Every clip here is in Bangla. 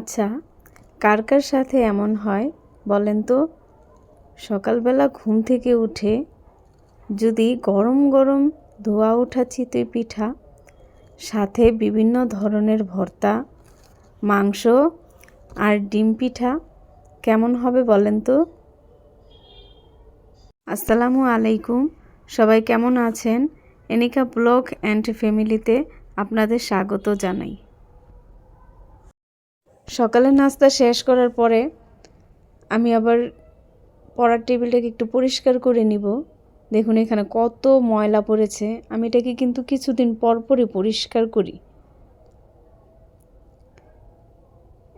আচ্ছা কার কার সাথে এমন হয় বলেন তো? সকালবেলা ঘুম থেকে উঠে যদি গরম গরম ধোয়া ওঠা চিতই পিঠা, সাথে বিভিন্ন ধরনের ভর্তা, মাংস আর ডিম পিঠা, কেমন হবে বলেন তো? আসসালামু আলাইকুম, সবাই কেমন আছেন? এনিকা ব্লগ অ্যান্ড ফ্যামিলিতে আপনাদের স্বাগত জানাই। সকালের নাস্তা শেষ করার পরে আমি আবার পড়ার টেবিলটাকে একটু পরিষ্কার করে নিব। দেখুন এখানে কত ময়লা পড়েছে। আমি এটাকে কিন্তু কিছুদিন পর পরই পরিষ্কার করি।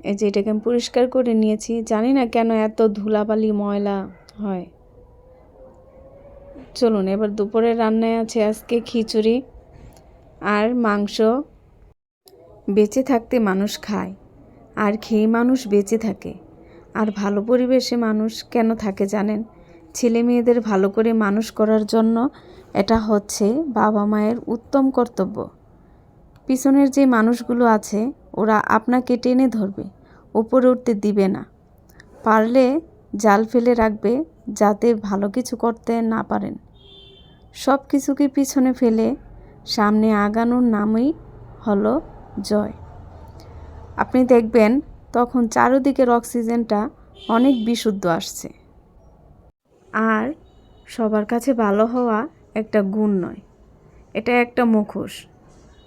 এই যে এটাকে আমি পরিষ্কার করে নিয়েছি। জানি না কেন এত ধুলাবালি ময়লা হয়। চলুন, এবার দুপুরে রান্নায় আছে আজকে খিচুড়ি আর মাংস। বেঁচে থাকতে মানুষ খায়। আর খেয়ে মানুষ বেঁচে থাকে। আর ভালো পরিবেশে মানুষ কেন থাকে জানেন? ছেলে মেয়েদের ভালো করে মানুষ করার জন্য এটা হচ্ছে বাবা মায়ের উত্তম কর্তব্য। পিছনের যে মানুষগুলো আছে, ওরা আপনাকে টেনে ধরবে ওপরে উঠতে দিবে না। পারলে জাল ফেলে রাখবে যাতে ভালো কিছু করতে না পারেন। সব কিছুকে পিছনে ফেলে সামনে আগানোর নামই হলো জয়। আপনি দেখবেন তখন চারদিকের অক্সিজেনটা অনেক বিশুদ্ধ আসছে। আর সবার কাছে ভালো হওয়া একটা গুণ নয়। এটা একটা মুখোশ।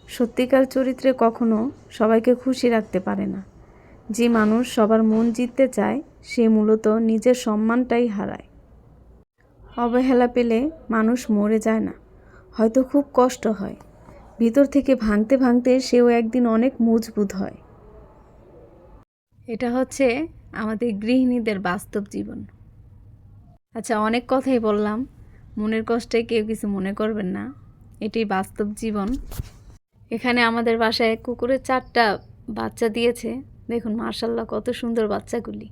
সত্যিকার চরিত্রে কখনো সবাইকে খুশি রাখতে পারে না। যে মানুষ সবার মন জিততে চায়, সে মূলত নিজের সম্মানটাই হারায়। অবহেলা পেলে মানুষ মরে যায় না। হয়তো খুব কষ্ট হয়। ভিতর থেকে ভাঙতে ভাঙতে সেও একদিন অনেক মজবুত হয়। এটা হচ্ছে আমাদের গৃহিণীদের বাস্তব জীবন। আচ্ছা অনেক কথাই বললাম। মনের কষ্টে কেউ কিছু মনে করবেন না। এটি বাস্তব জীবন। এখানে আমাদের বাসায় কুকুরের চারটা বাচ্চা দিয়েছে। দেখুন মার্শাল্লাহ কত সুন্দর বাচ্চাগুলি।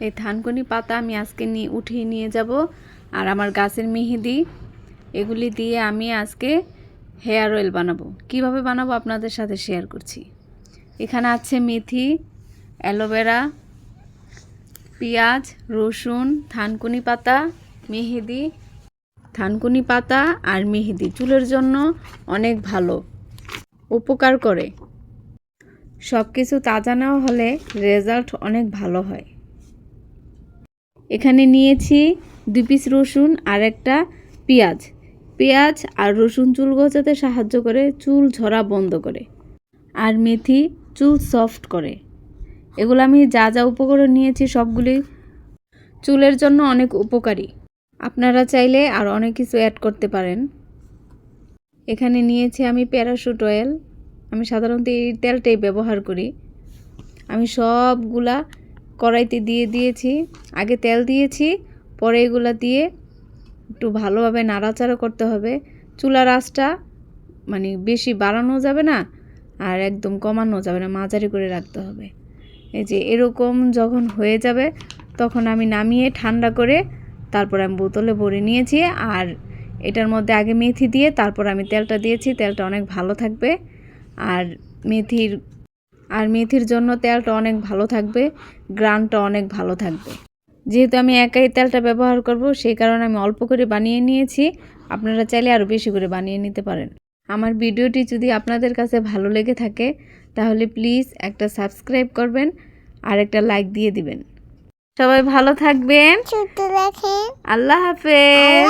এই থানকুনি পাতা আমি আজকে নিয়ে উঠিয়ে নিয়ে যাব। আর আমার গাছের মেহেদি, এগুলি দিয়ে আমি আজকে হেয়ার অয়েল বানাবো। কীভাবে বানাবো আপনাদের সাথে শেয়ার করছি। এখানে আছে মেথি, অ্যালোভেরা, পেঁয়াজ, রসুন, থানকুনি পাতা, মেহেদি। থানকুনি পাতা আর মেহেদি চুলের জন্য অনেক ভালো। উপকার করে। সব কিছু তাজা নেওয়া হলে রেজাল্ট অনেক ভালো হয়। এখানে নিয়েছি দুই পিস রসুন আর একটা পেঁয়াজ। পেঁয়াজ আর রসুন চুল গজাতে সাহায্য করে চুল ঝরা বন্ধ করে। আর মেথি চুল সফট করে। এগুলো আমি যা যা উপকরণ নিয়েছি সবগুলি চুলের জন্য অনেক উপকারী। আপনারা চাইলে আর অনেক কিছু অ্যাড করতে পারেন। এখানে নিয়েছি আমি প্যারাশুট অয়েল আমি সাধারণত এই তেলটাই ব্যবহার করি। আমি সবগুলা কড়াইতে দিয়ে দিয়েছি। আগে তেল দিয়েছি, পরে এগুলা দিয়ে একটু ভালোভাবে নাড়াচাড়া করতে হবে। চুলার আঁচটা মানে বেশি বাড়ানো যাবে না আর একদম কমানো যাবে না, মাঝারি করে রাখতে হবে। এই যে এরকম যখন হয়ে যাবে, তখন আমি নামিয়ে ঠান্ডা করে তারপর আমি বোতলে ভরে নিয়েছি আর এটার মধ্যে আগে মেথি দিয়ে তারপর আমি তেলটা দিয়েছি, তেলটা অনেক ভালো থাকবে। আর মেথির আর মেথির জন্য তেলটা অনেক ভালো থাকবে, গ্রানটা অনেক ভালো থাকবে। যেহেতু আমি একাই তেলটা ব্যবহার করব, সেই কারণে আমি অল্প করে বানিয়ে নিয়েছি, আপনারা চাইলে আরও বেশি করে বানিয়ে নিতে পারেন। আমার ভিডিওটি যদি আপনাদের কাছে ভালো লেগে থাকে তাহলে প্লিজ একটা সাবস্ক্রাইব করবেন আর একটা লাইক দিয়ে দিবেন। সবাই ভালো থাকবেন। আল্লাহ হাফেজ।